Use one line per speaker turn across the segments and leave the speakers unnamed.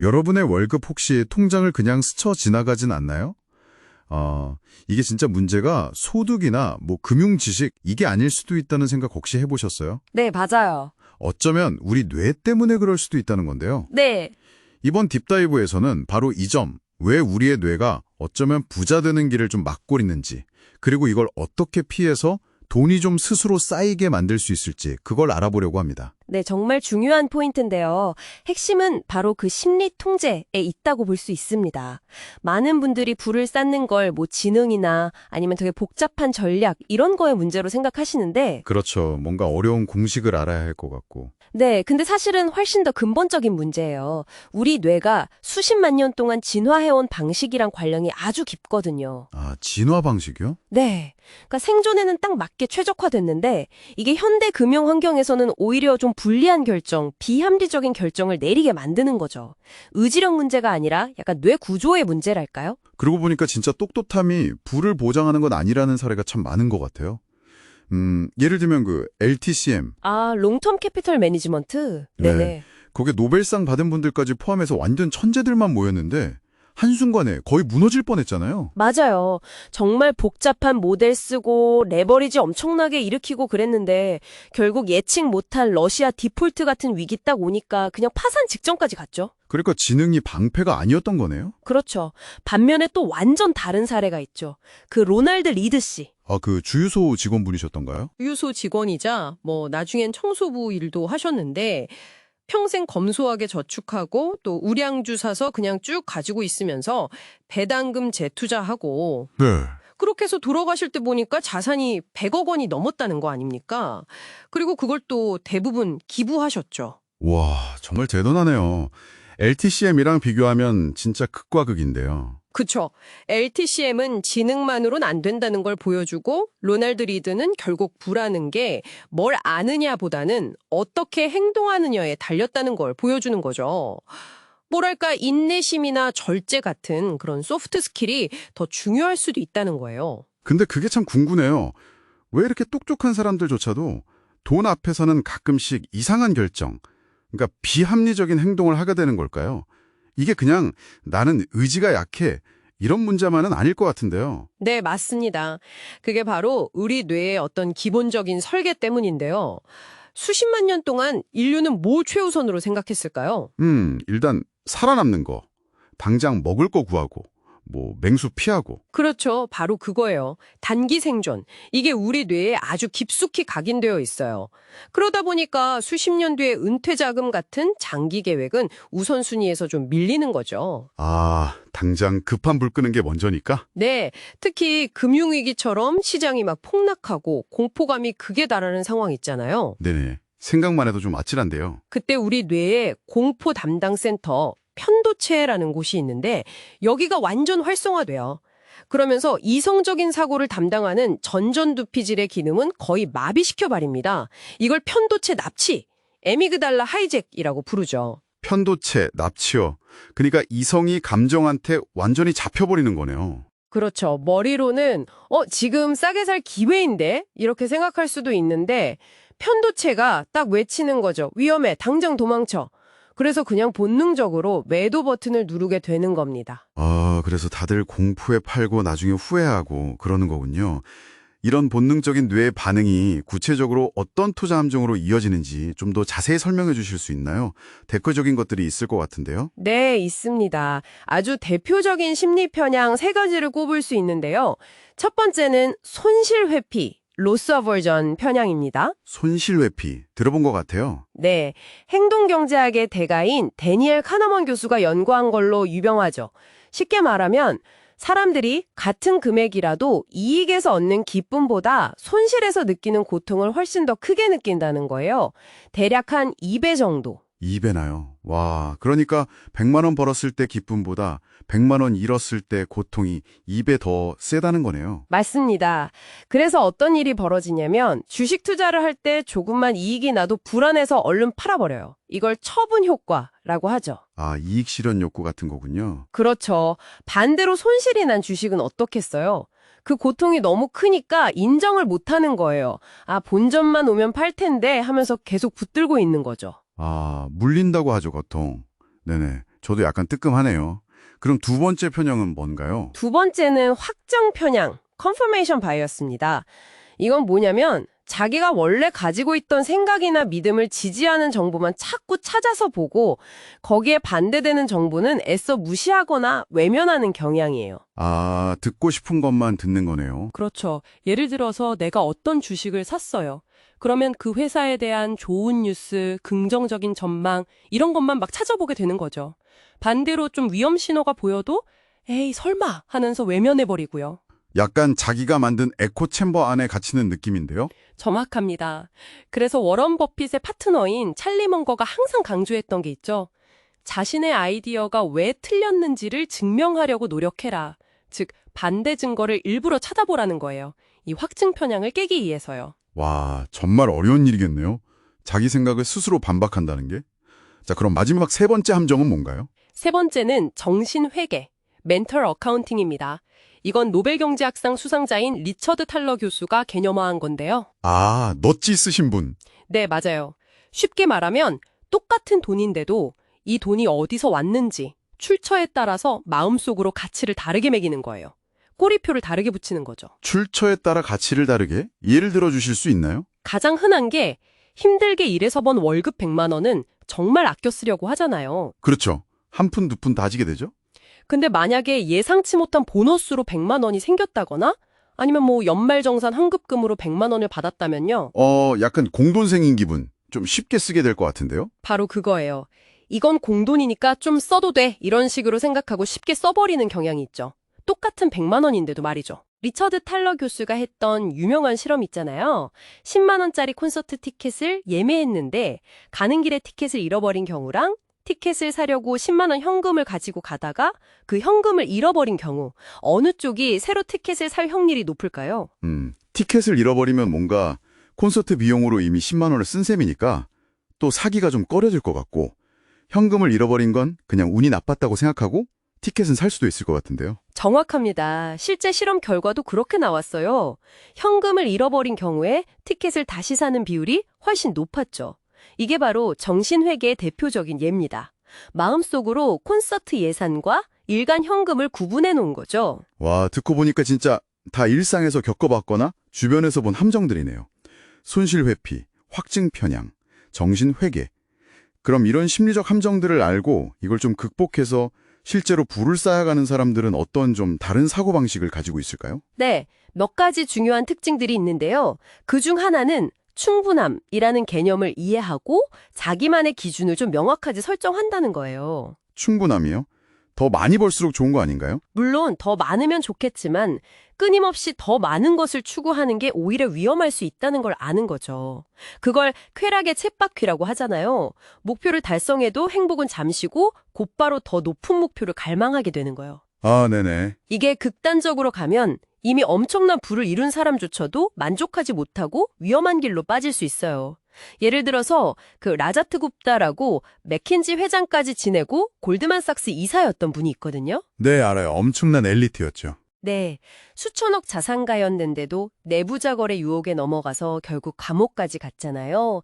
여러분의 월급 혹시 통장을 그냥 스쳐 지나가진 않나요? 어, 이게 진짜 문제가 소득이나 뭐 금융 지식 이게 아닐 수도 있다는 생각 혹시 해보셨어요?
네, 맞아요.
어쩌면 우리 뇌 때문에 그럴 수도 있다는 건데요.
네.
이번 딥다이브에서는 바로 이 점, 왜 우리의 뇌가 어쩌면 부자 되는 길을 좀 막고 있는지, 그리고 이걸 어떻게 피해서 돈이 좀 스스로 쌓이게 만들 수 있을지 그걸 알아보려고 합니다.
네, 정말 중요한 포인트인데요. 핵심은 바로 그 심리 통제에 있다고 볼 수 있습니다. 많은 분들이 부를 쌓는 걸 뭐 지능이나 아니면 되게 복잡한 전략 이런 거의 문제로 생각하시는데
그렇죠. 뭔가 어려운 공식을 알아야 할 것 같고.
네, 근데 사실은 훨씬 더 근본적인 문제예요. 우리 뇌가 수십만 년 동안 진화해온 방식이랑 관련이 아주 깊거든요.
아, 진화 방식이요?
네. 그러니까 생존에는 딱 맞게 최적화됐는데 이게 현대 금융 환경에서는 오히려 좀 불리한 결정, 비합리적인 결정을 내리게 만드는 거죠. 의지력 문제가 아니라 약간 뇌 구조의 문제랄까요?
그러고 보니까 진짜 똑똑함이 부를 보장하는 건 아니라는 사례가 참 많은 것 같아요. 음, 예를 들면 그 LTCM,
아, 롱텀 캐피털 매니지먼트?
네.
네 네.
거기에 노벨상 받은 분들까지 포함해서 완전 천재들만 모였는데 한순간에 거의 무너질 뻔했잖아요.
맞아요. 정말 복잡한 모델 쓰고 레버리지 엄청나게 일으키고 그랬는데 결국 예측 못할 러시아 디폴트 같은 위기 딱 오니까 그냥 파산 직전까지 갔죠.
그러니까 지능이 방패가 아니었던 거네요.
그렇죠. 반면에 또 완전 다른 사례가 있죠. 그 로날드 리드 씨.
아, 그 주유소 직원분이셨던가요?
유소 직원이자 뭐 나중엔 청소부 일도 하셨는데 평생 검소하게 저축하고 또 우량주 사서 그냥 쭉 가지고 있으면서 배당금 재투자하고
네.
그렇게 해서 돌아가실 때 보니까 자산이 100억 원이 넘었다는 거 아닙니까? 그리고 그걸 또 대부분 기부하셨죠.
와, 정말 대단하네요. LTCM이랑 비교하면 진짜 극과 극인데요.
그쵸. LTCM은 지능만으론 안 된다는 걸 보여주고 로날드 리드는 결국 부라는 게 뭘 아느냐보다는 어떻게 행동하느냐에 달렸다는 걸 보여주는 거죠. 뭐랄까 인내심이나 절제 같은 그런 소프트 스킬이 더 중요할 수도 있다는 거예요.
근데 그게 참 궁금해요. 왜 이렇게 똑똑한 사람들조차도 돈 앞에서는 가끔씩 이상한 결정, 그러니까 비합리적인 행동을 하게 되는 걸까요? 이게 그냥 나는 의지가 약해 이런 문제만은 아닐 것 같은데요.
네, 맞습니다. 그게 바로 우리 뇌의 어떤 기본적인 설계 때문인데요. 수십만 년 동안 인류는 뭐 최우선으로 생각했을까요?
음, 일단 살아남는 거, 당장 먹을 거 구하고, 뭐 맹수 피하고.
그렇죠. 바로 그거예요. 단기 생존. 이게 우리 뇌에 아주 깊숙이 각인되어 있어요. 그러다 보니까 수십 년 뒤에 은퇴 자금 같은 장기 계획은 우선순위에서 좀 밀리는 거죠.
아, 당장 급한 불 끄는 게 먼저니까?
네. 특히 금융위기처럼 시장이 막 폭락하고 공포감이 극에 달하는 상황 있잖아요.
네네. 생각만 해도 좀 아찔한데요.
그때 우리 뇌에 공포 담당 센터 편도체라는 곳이 있는데 여기가 완전 활성화돼요. 그러면서 이성적인 사고를 담당하는 전전두피질의 기능은 거의 마비시켜 버립니다. 이걸 편도체 납치, 에미그달라 하이잭이라고 부르죠.
편도체, 납치어. 그러니까 이성이 감정한테 완전히 잡혀버리는 거네요.
그렇죠. 머리로는 어 지금 싸게 살 기회인데 이렇게 생각할 수도 있는데 편도체가 딱 외치는 거죠. 위험해. 당장 도망쳐. 그래서 그냥 본능적으로 매도 버튼을 누르게 되는 겁니다.
아, 그래서 다들 공포에 팔고 나중에 후회하고 그러는 거군요. 이런 본능적인 뇌의 반응이 구체적으로 어떤 투자 함정으로 이어지는지 좀 더 자세히 설명해 주실 수 있나요? 대표적인 것들이 있을 것 같은데요.
네, 있습니다. 아주 대표적인 심리 편향 세 가지를 꼽을 수 있는데요. 첫 번째는 손실 회피, 로스 어버전 편향입니다.
손실 회피 들어본 것 같아요.
네, 행동경제학의 대가인 데니엘 카나먼 교수가 연구한 걸로 유명하죠. 쉽게 말하면 사람들이 같은 금액이라도 이익에서 얻는 기쁨보다 손실에서 느끼는 고통을 훨씬 더 크게 느낀다는 거예요. 대략 한 2배 정도.
2배나요. 와, 그러니까 100만 원 벌었을 때 기쁨보다 100만 원 잃었을 때 고통이 2배 더 세다는 거네요.
맞습니다. 그래서 어떤 일이 벌어지냐면 주식 투자를 할 때 조금만 이익이 나도 불안해서 얼른 팔아버려요. 이걸 처분 효과라고 하죠.
아, 이익 실현 욕구 같은 거군요.
그렇죠. 반대로 손실이 난 주식은 어떻겠어요? 그 고통이 너무 크니까 인정을 못하는 거예요. 아, 본전만 오면 팔 텐데 하면서 계속 붙들고 있는 거죠.
아, 물린다고 하죠, 고통. 네네. 저도 약간 뜨끔하네요. 그럼 두 번째 편형은 뭔가요?
두 번째는 확정 편향, confirmation bias입니다. 이건 뭐냐면 자기가 원래 가지고 있던 생각이나 믿음을 지지하는 정보만 자꾸 찾아서 보고 거기에 반대되는 정보는 애써 무시하거나 외면하는 경향이에요.
아, 듣고 싶은 것만 듣는 거네요.
그렇죠. 예를 들어서 내가 어떤 주식을 샀어요. 그러면 그 회사에 대한 좋은 뉴스, 긍정적인 전망, 이런 것만 막 찾아보게 되는 거죠. 반대로 좀 위험 신호가 보여도 에이, 설마 하면서 외면해버리고요.
약간 자기가 만든 에코 챔버 안에 갇히는 느낌인데요.
정확합니다. 그래서 워런 버핏의 파트너인 찰리 먼거가 항상 강조했던 게 있죠. 자신의 아이디어가 왜 틀렸는지를 증명하려고 노력해라. 즉, 반대 증거를 일부러 찾아보라는 거예요. 이 확증 편향을 깨기 위해서요.
와, 정말 어려운 일이겠네요. 자기 생각을 스스로 반박한다는 게. 자, 그럼 마지막 세 번째 함정은 뭔가요?
세 번째는 정신회계, 멘털 어카운팅입니다. 이건 노벨 경제학상 수상자인 리처드 탈러 교수가 개념화한 건데요.
아, 넛지 쓰신 분.
네, 맞아요. 쉽게 말하면 똑같은 돈인데도 이 돈이 어디서 왔는지 출처에 따라서 마음속으로 가치를 다르게 매기는 거예요. 꼬리표를 다르게 붙이는 거죠.
출처에 따라 가치를 다르게 예를 들어 주실 수 있나요?
가장 흔한 게 힘들게 일해서 번 월급 100만 원은 정말 아껴 쓰려고 하잖아요.
그렇죠. 한 푼 두 푼 다지게 되죠?
근데 만약에 예상치 못한 보너스로 100만 원이 생겼다거나 아니면 뭐 연말정산 환급금으로 100만 원을 받았다면요.
어, 약간 공돈생인 기분. 좀 쉽게 쓰게 될 것 같은데요?
바로 그거예요. 이건 공돈이니까 좀 써도 돼. 이런 식으로 생각하고 쉽게 써버리는 경향이 있죠. 똑같은 100만 원인데도 말이죠. 리처드 탈러 교수가 했던 유명한 실험 있잖아요. 10만 원짜리 콘서트 티켓을 예매했는데 가는 길에 티켓을 잃어버린 경우랑 티켓을 사려고 10만 원 현금을 가지고 가다가 그 현금을 잃어버린 경우 어느 쪽이 새로 티켓을 살 확률이 높을까요?
음, 티켓을 잃어버리면 뭔가 콘서트 비용으로 이미 10만 원을 쓴 셈이니까 또 사기가 좀 꺼려질 것 같고 현금을 잃어버린 건 그냥 운이 나빴다고 생각하고 티켓은 살 수도 있을 것 같은데요.
정확합니다. 실제 실험 결과도 그렇게 나왔어요. 현금을 잃어버린 경우에 티켓을 다시 사는 비율이 훨씬 높았죠. 이게 바로 정신회계의 대표적인 예입니다. 마음속으로 콘서트 예산과 일간 현금을 구분해 놓은 거죠.
와, 듣고 보니까 진짜 다 일상에서 겪어봤거나 주변에서 본 함정들이네요. 손실 회피, 확증 편향, 정신 회계. 그럼 이런 심리적 함정들을 알고 이걸 좀 극복해서 실제로 부를 쌓아가는 사람들은 어떤 좀 다른 사고방식을 가지고 있을까요?
네, 몇 가지 중요한 특징들이 있는데요. 그 중 하나는 충분함이라는 개념을 이해하고 자기만의 기준을 좀 명확하게 설정한다는 거예요.
충분함이요? 더 많이 벌수록 좋은 거 아닌가요?
물론 더 많으면 좋겠지만 끊임없이 더 많은 것을 추구하는 게 오히려 위험할 수 있다는 걸 아는 거죠. 그걸 쾌락의 쳇바퀴라고 하잖아요. 목표를 달성해도 행복은 잠시고 곧바로 더 높은 목표를 갈망하게 되는 거예요.
아, 네네.
이게 극단적으로 가면 이미 엄청난 부를 이룬 사람조차도 만족하지 못하고 위험한 길로 빠질 수 있어요. 예를 들어서 그 라자트 굽다라고 맥킨지 회장까지 지내고 골드만삭스 이사였던 분이 있거든요.
네, 알아요. 엄청난 엘리트였죠.
네, 수천억 자산가였는데도 내부자 거래 유혹에 넘어가서 결국 감옥까지 갔잖아요.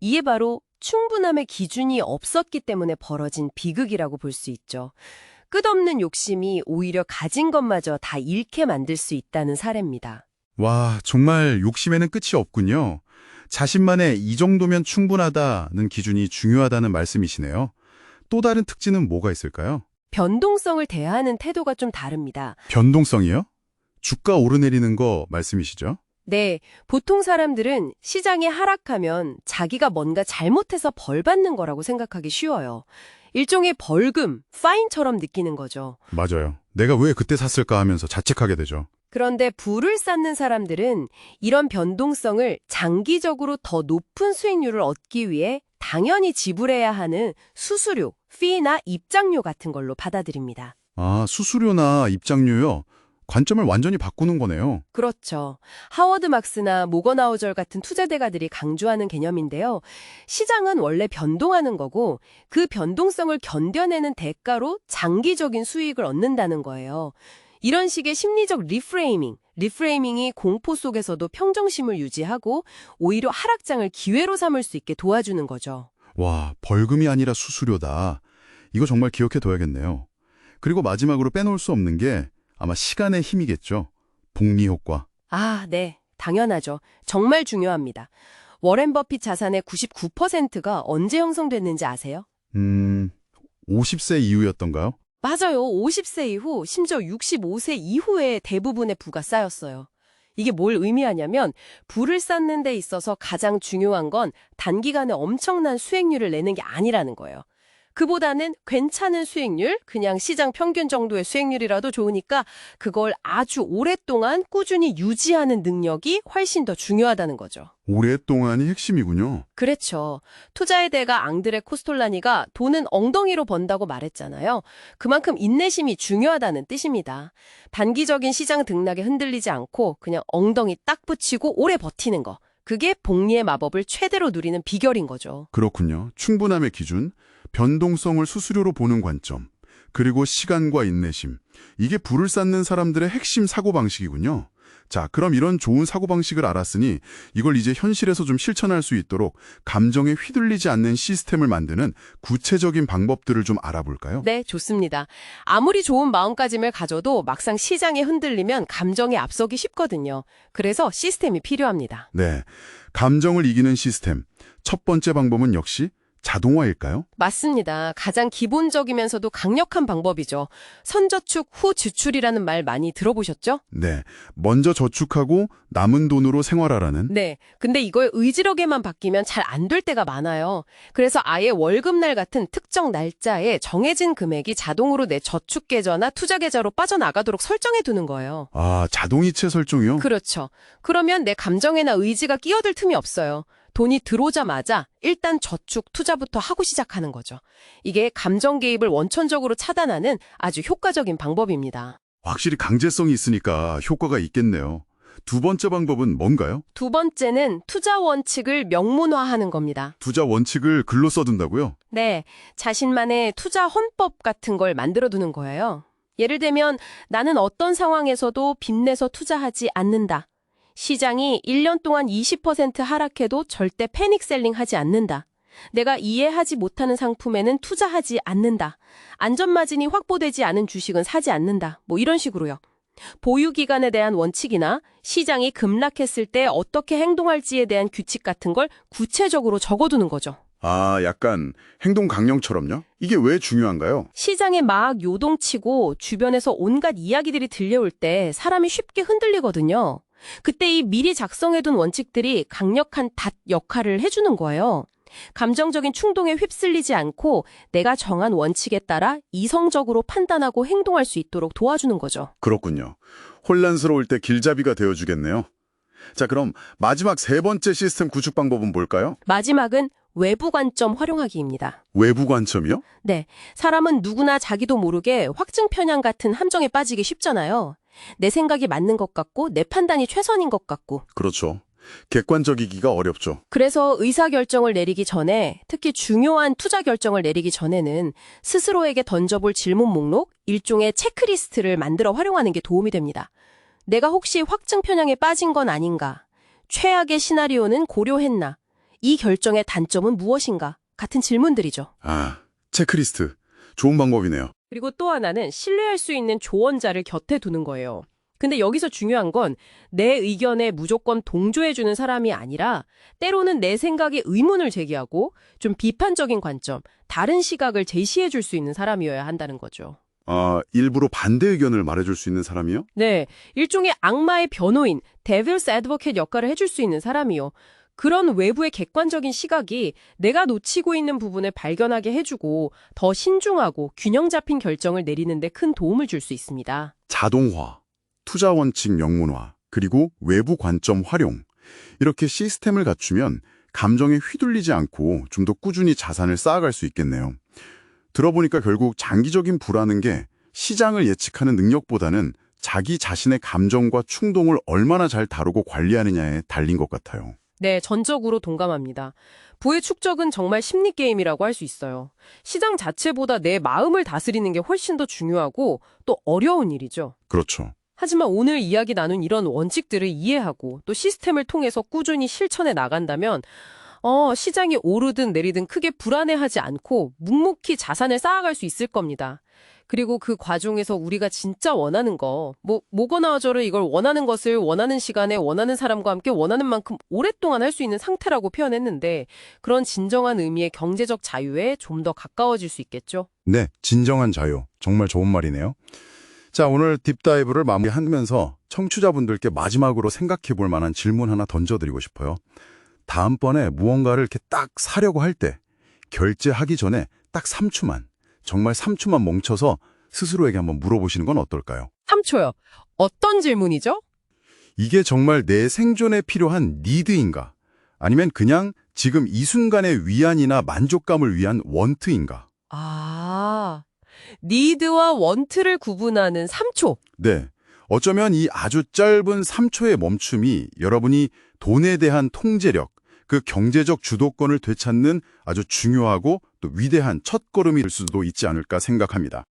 이게 바로 충분함의 기준이 없었기 때문에 벌어진 비극이라고 볼 수 있죠. 끝없는 욕심이 오히려 가진 것마저 다 잃게 만들 수 있다는 사례입니다.
와, 정말 욕심에는 끝이 없군요. 자신만의 이 정도면 충분하다는 기준이 중요하다는 말씀이시네요. 또 다른 특징은 뭐가 있을까요?
변동성을 대하는 태도가 좀 다릅니다.
변동성이요? 주가 오르내리는 거 말씀이시죠?
네, 보통 사람들은 시장이 하락하면 자기가 뭔가 잘못해서 벌 받는 거라고 생각하기 쉬워요. 일종의 벌금, 파인처럼 느끼는 거죠.
맞아요. 내가 왜 그때 샀을까 하면서 자책하게 되죠.
그런데 부를 쌓는 사람들은 이런 변동성을 장기적으로 더 높은 수익률을 얻기 위해 당연히 지불해야 하는 수수료, 피나 입장료 같은 걸로 받아들입니다.
아, 수수료나 입장료요? 관점을 완전히 바꾸는 거네요.
그렇죠. 하워드 막스나 모건하우절 같은 투자대가들이 강조하는 개념인데요. 시장은 원래 변동하는 거고 그 변동성을 견뎌내는 대가로 장기적인 수익을 얻는다는 거예요. 이런 식의 심리적 리프레이밍, 리프레이밍이 공포 속에서도 평정심을 유지하고 오히려 하락장을 기회로 삼을 수 있게 도와주는 거죠.
와, 벌금이 아니라 수수료다. 이거 정말 기억해 둬야겠네요. 그리고 마지막으로 빼놓을 수 없는 게 아마 시간의 힘이겠죠. 복리 효과.
아, 네. 당연하죠. 정말 중요합니다. 워렌 버핏 자산의 99%가 언제 형성됐는지 아세요?
음, 50세 이후였던가요?
맞아요. 50세 이후, 심지어 65세 이후에 대부분의 부가 쌓였어요. 이게 뭘 의미하냐면 부를 쌓는 데 있어서 가장 중요한 건 단기간에 엄청난 수익률을 내는 게 아니라는 거예요. 그보다는 괜찮은 수익률, 그냥 시장 평균 정도의 수익률이라도 좋으니까 그걸 아주 오랫동안 꾸준히 유지하는 능력이 훨씬 더 중요하다는 거죠.
오랫동안이 핵심이군요.
그렇죠. 투자의 대가 앙드레 코스톨라니가 돈은 엉덩이로 번다고 말했잖아요. 그만큼 인내심이 중요하다는 뜻입니다. 단기적인 시장 등락에 흔들리지 않고 그냥 엉덩이 딱 붙이고 오래 버티는 거. 그게 복리의 마법을 최대로 누리는 비결인 거죠.
그렇군요. 충분함의 기준, 변동성을 수수료로 보는 관점, 그리고 시간과 인내심. 이게 불을 쌓는 사람들의 핵심 사고방식이군요. 자, 그럼 이런 좋은 사고방식을 알았으니 이걸 이제 현실에서 좀 실천할 수 있도록 감정에 휘둘리지 않는 시스템을 만드는 구체적인 방법들을 좀 알아볼까요?
네, 좋습니다. 아무리 좋은 마음가짐을 가져도 막상 시장에 흔들리면 감정에 앞서기 쉽거든요. 그래서 시스템이 필요합니다.
네. 감정을 이기는 시스템. 첫 번째 방법은 역시 자동화일까요?
맞습니다. 가장 기본적이면서도 강력한 방법이죠. 선저축 후 지출이라는 말 많이 들어보셨죠?
네. 먼저 저축하고 남은 돈으로 생활하라는
네. 근데 이걸 의지력에만 바뀌면 잘 안 될 때가 많아요. 그래서 아예 월급날 같은 특정 날짜에 정해진 금액이 자동으로 내 저축 계좌나 투자 계좌로 빠져나가도록 설정해 두는 거예요.
아, 자동이체 설정이요?
그렇죠. 그러면 내 감정이나 의지가 끼어들 틈이 없어요. 돈이 들어오자마자 일단 저축, 투자부터 하고 시작하는 거죠. 이게 감정 개입을 원천적으로 차단하는 아주 효과적인 방법입니다.
확실히 강제성이 있으니까 효과가 있겠네요. 두 번째 방법은 뭔가요?
두 번째는 투자 원칙을 명문화하는 겁니다.
투자 원칙을 글로 써둔다고요?
네, 자신만의 투자 헌법 같은 걸 만들어 두는 거예요. 예를 들면 나는 어떤 상황에서도 빚내서 투자하지 않는다. 시장이 1년 동안 20% 하락해도 절대 패닉셀링 하지 않는다. 내가 이해하지 못하는 상품에는 투자하지 않는다. 안전마진이 확보되지 않은 주식은 사지 않는다. 뭐 이런 식으로요. 보유 기간에 대한 원칙이나 시장이 급락했을 때 어떻게 행동할지에 대한 규칙 같은 걸 구체적으로 적어두는 거죠.
아, 약간 행동 강령처럼요? 이게 왜 중요한가요?
시장에 막 요동치고 주변에서 온갖 이야기들이 들려올 때 사람이 쉽게 흔들리거든요. 그때 이 미리 작성해둔 원칙들이 강력한 닷 역할을 해주는 거예요. 감정적인 충동에 휩쓸리지 않고 내가 정한 원칙에 따라 이성적으로 판단하고 행동할 수 있도록 도와주는 거죠.
그렇군요. 혼란스러울 때 길잡이가 되어주겠네요. 자, 그럼 마지막 세 번째 시스템 구축 방법은 뭘까요?
마지막은 외부 관점 활용하기입니다.
외부 관점이요?
네, 사람은 누구나 자기도 모르게 확증 편향 같은 함정에 빠지기 쉽잖아요. 내 생각이 맞는 것 같고 내 판단이 최선인 것 같고
그렇죠. 객관적이기가 어렵죠.
그래서 의사결정을 내리기 전에 특히 중요한 투자 결정을 내리기 전에는 스스로에게 던져볼 질문 목록, 일종의 체크리스트를 만들어 활용하는 게 도움이 됩니다. 내가 혹시 확증 편향에 빠진 건 아닌가? 최악의 시나리오는 고려했나? 이 결정의 단점은 무엇인가? 같은 질문들이죠.
아, 체크리스트. 좋은 방법이네요.
그리고 또 하나는 신뢰할 수 있는 조언자를 곁에 두는 거예요. 근데 여기서 중요한 건 내 의견에 무조건 동조해주는 사람이 아니라 때로는 내 생각에 의문을 제기하고 좀 비판적인 관점, 다른 시각을 제시해 줄 수 있는 사람이어야 한다는 거죠.
아, 일부러 반대 의견을 말해줄 수 있는 사람이요?
네, 일종의 악마의 변호인, 데빌스 애드버켓 역할을 해줄 수 있는 사람이요. 그런 외부의 객관적인 시각이 내가 놓치고 있는 부분을 발견하게 해주고 더 신중하고 균형 잡힌 결정을 내리는 데 큰 도움을 줄 수 있습니다.
자동화, 투자 원칙 명문화, 그리고 외부 관점 활용. 이렇게 시스템을 갖추면 감정에 휘둘리지 않고 좀 더 꾸준히 자산을 쌓아갈 수 있겠네요. 들어보니까 결국 장기적인 불안은 게 시장을 예측하는 능력보다는 자기 자신의 감정과 충동을 얼마나 잘 다루고 관리하느냐에 달린 것 같아요.
네, 전적으로 동감합니다. 부의 축적은 정말 심리 게임이라고 할 수 있어요. 시장 자체보다 내 마음을 다스리는 게 훨씬 더 중요하고 또 어려운 일이죠.
그렇죠.
하지만 오늘 이야기 나눈 이런 원칙들을 이해하고 또 시스템을 통해서 꾸준히 실천해 나간다면 어, 시장이 오르든 내리든 크게 불안해하지 않고 묵묵히 자산을 쌓아갈 수 있을 겁니다. 그리고 그 과정에서 우리가 진짜 원하는 거, 뭐, 뭐거나 어저를 이걸 원하는 것을 원하는 시간에 원하는 사람과 함께 원하는 만큼 오랫동안 할 수 있는 상태라고 표현했는데, 그런 진정한 의미의 경제적 자유에 좀 더 가까워질 수 있겠죠.
네, 진정한 자유. 정말 좋은 말이네요. 자, 오늘 딥다이브를 마무리하면서 청취자분들께 마지막으로 생각해 볼 만한 질문 하나 던져드리고 싶어요. 다음번에 무언가를 이렇게 딱 사려고 할 때, 결제하기 전에 딱 3초만, 정말 3초만 멈춰서 스스로에게 한번 물어보시는 건 어떨까요?
3초요. 어떤 질문이죠?
이게 정말 내 생존에 필요한 니드인가? 아니면 그냥 지금 이 순간의 위안이나 만족감을 위한 원트인가?
아, 니드와 원트를 구분하는 3초.
네. 어쩌면 이 아주 짧은 3초의 멈춤이 여러분이 돈에 대한 통제력, 그 경제적 주도권을 되찾는 아주 중요하고 또 위대한 첫걸음이 될 수도 있지 않을까 생각합니다.